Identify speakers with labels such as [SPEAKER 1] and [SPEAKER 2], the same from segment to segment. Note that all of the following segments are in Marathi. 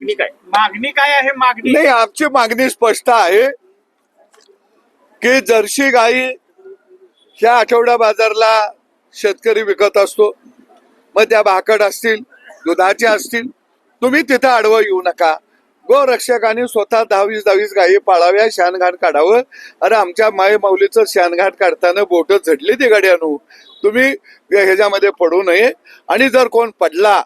[SPEAKER 1] मागणी काय? मागणी काय आहे? मागणी
[SPEAKER 2] नाही आमची मागणी स्पष्ट आहे की जर्सी गाई ह्या आठवडा बाजारला शेतकरी विकत असतो. मग त्या भाकड असतील दुधाच्या असतील तुम्ही तिथं आडवं येऊ नका. गोरक्षकांनी स्वतः दहावीस दहावीस गायी पाळाव्या शानघाट काढावं. अरे आमच्या माय माऊलीचं शानघाट काढताना बोट झडली ती गाड्यानो. तुम्ही ह्याच्यामध्ये पडू नये. आणि जर कोण पडला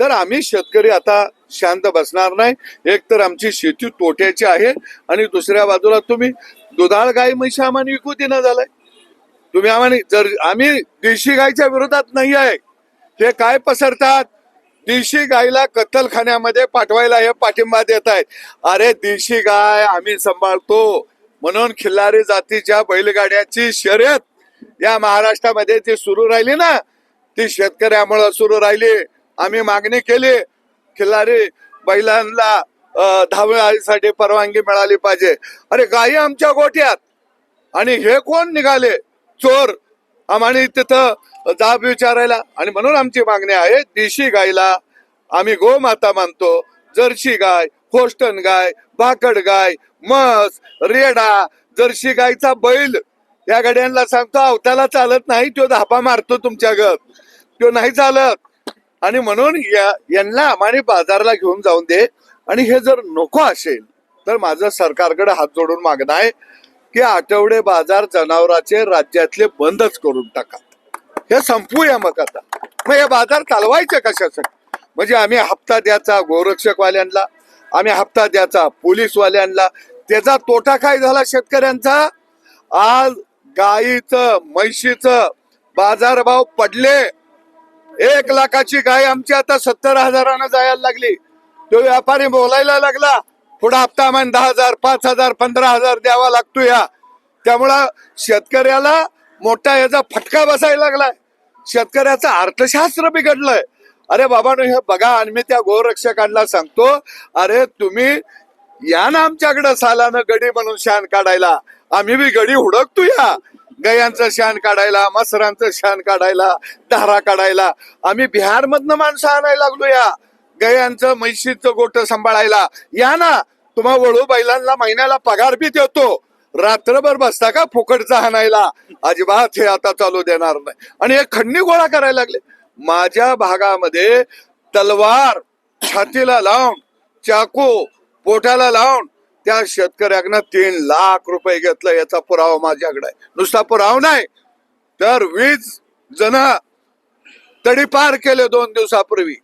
[SPEAKER 2] तर आम्ही शेतकरी आता शांत बसणार नाही. एक तर आमची शेती तोट्याची आहे आणि दुसऱ्या बाजूला तुम्ही दुधाळ गाय म्हशी आम्हाला विकू देणं झालंय. तुम्ही आम्हाला जर आम्ही देशी गायच्या विरोधात नाही आहे हे काय पसरतात? देशी गायला कत्तलखान्यामध्ये पाठवायला हे पाठिंबा देत आहेत. अरे देशी गाय आम्ही सांभाळतो. म्हणून खिल्लारी जातीच्या बैलगाड्याची शर्यत या महाराष्ट्रामध्ये ती सुरू राहिली ना ती शेतकऱ्यामुळं सुरू राहिली. आम्ही मागणी केली खिल्लारी बैलांना धावण्यासाठी परवानगी मिळाली पाहिजे. अरे गायी आमच्या गोट्यात आणि हे कोण निघाले? चोर. आम्हाला तिथं जाब विचारायला. आणि म्हणून आमची मागणी आहे देशी गायला आम्ही गोमाता मानतो. जर्सी गाय होस्टन गाय भाकड गाय मस रेडा जर्सी गायचा बैल. या गड्यांना सांगतो अवताला चालत नाही तो धापा मारतो तुमच्या गत. तो नाही चालत. आणि म्हणून या यांना आम्हाने बाजारला घेऊन जाऊन दे. आणि हे जर नको असेल तर माझं सरकारकडे हात जोडून मागणं आहे की आठवडे बाजार जनावरांचे राज्यातले बंदच करून टाका. हे संपूया मग आता. मग हे बाजार चालवायचे कशासाठी? म्हणजे आम्ही हप्ता द्यायचा गोरक्षकवाल्यांना आम्ही हप्ता द्यायचा पोलीसवाल्यांना. त्याचा तोटा काय झाला शेतकऱ्यांचा? आज गाईचं म्हैशीचं बाजारभाव पडले. एक लाखाची गाय आमची आता सत्तर हजारानं जायला लागली. तो व्यापारी बोलायला लागला पुढे हप्ता आम्हाला दहा हजार पाच हजार पंधरा हजार द्यावा लागतो या. त्यामुळं शेतकऱ्याला मोठा याचा फटका बसायला लागलाय. शेतकऱ्याचं अर्थशास्त्र बिघडलंय. अरे बाबानो हे बघा आणि मी त्या गोरक्षकांना सांगतो अरे तुम्ही या ना आमच्याकडं सालानं गडी म्हणून शान काढायला. आम्ही बी गडी हुडकतो या गयांचं शान काढायला मसरांचं शान काढायला धारा काढायला. आम्ही बिहारमधनं माणसं आणायला लागलो या. गयांचं म्हैशीचं गोट सांभाळायला. या ना. तुम्हा वळू बैलांना महिन्याला पगार बी देतो. रात्रभर बसता का फुकटचा हाणायला अजिबात हे आता चालू देणार नाही. आणि हे खंडणी गोळा करायला लागले. माझ्या भागामध्ये तलवार छातीला लावून चाकू पोटाला लावून त्या शेतकऱ्याकडनं तीन लाख रुपये घेतलं याचा पुरावा माझ्याकडे आहे. नुसता पुरावा नाही तर वीज जण तडीपार केले दोन दिवसापूर्वी.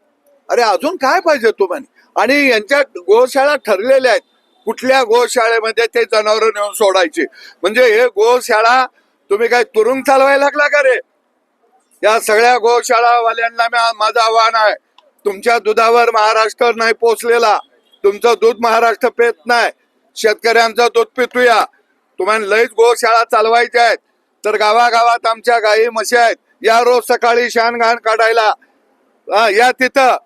[SPEAKER 2] अरे अजून काय पाहिजे तुम्हाला आणि यांच्या गोशाळा ठरलेल्या आहेत. कुठल्या गोशाळेमध्ये ते जनावर नेऊन सोडायचे? म्हणजे हे गोशाळा तुम्ही काय तुरुंग चालवायला लागला का रे? या सगळ्या गोशाळावाल्यांना माझं आव्हान आहे. तुमच्या दुधावर महाराष्ट्र नाही पोचलेला. तुमचं दूध महाराष्ट्र पेत नाही. शेतकऱ्यांचं दूध पितूया तुम्हाला लईच गोशाळा चालवायच्या आहेत तर गावागावात आमच्या गायी म्हशी आहेत या रोज सकाळी शान घाण काढायला हा, या तिथं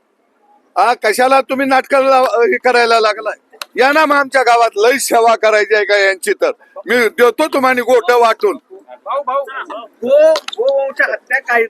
[SPEAKER 2] हा कशाला तुम्ही नाटक हे करायला लागलाय या ना मग आमच्या गावात लई सेवा करायची आहे का यांची तर मी देतो तुम्हाला गोट वाटून
[SPEAKER 1] भाऊ भाऊ गोवंश हत्या काय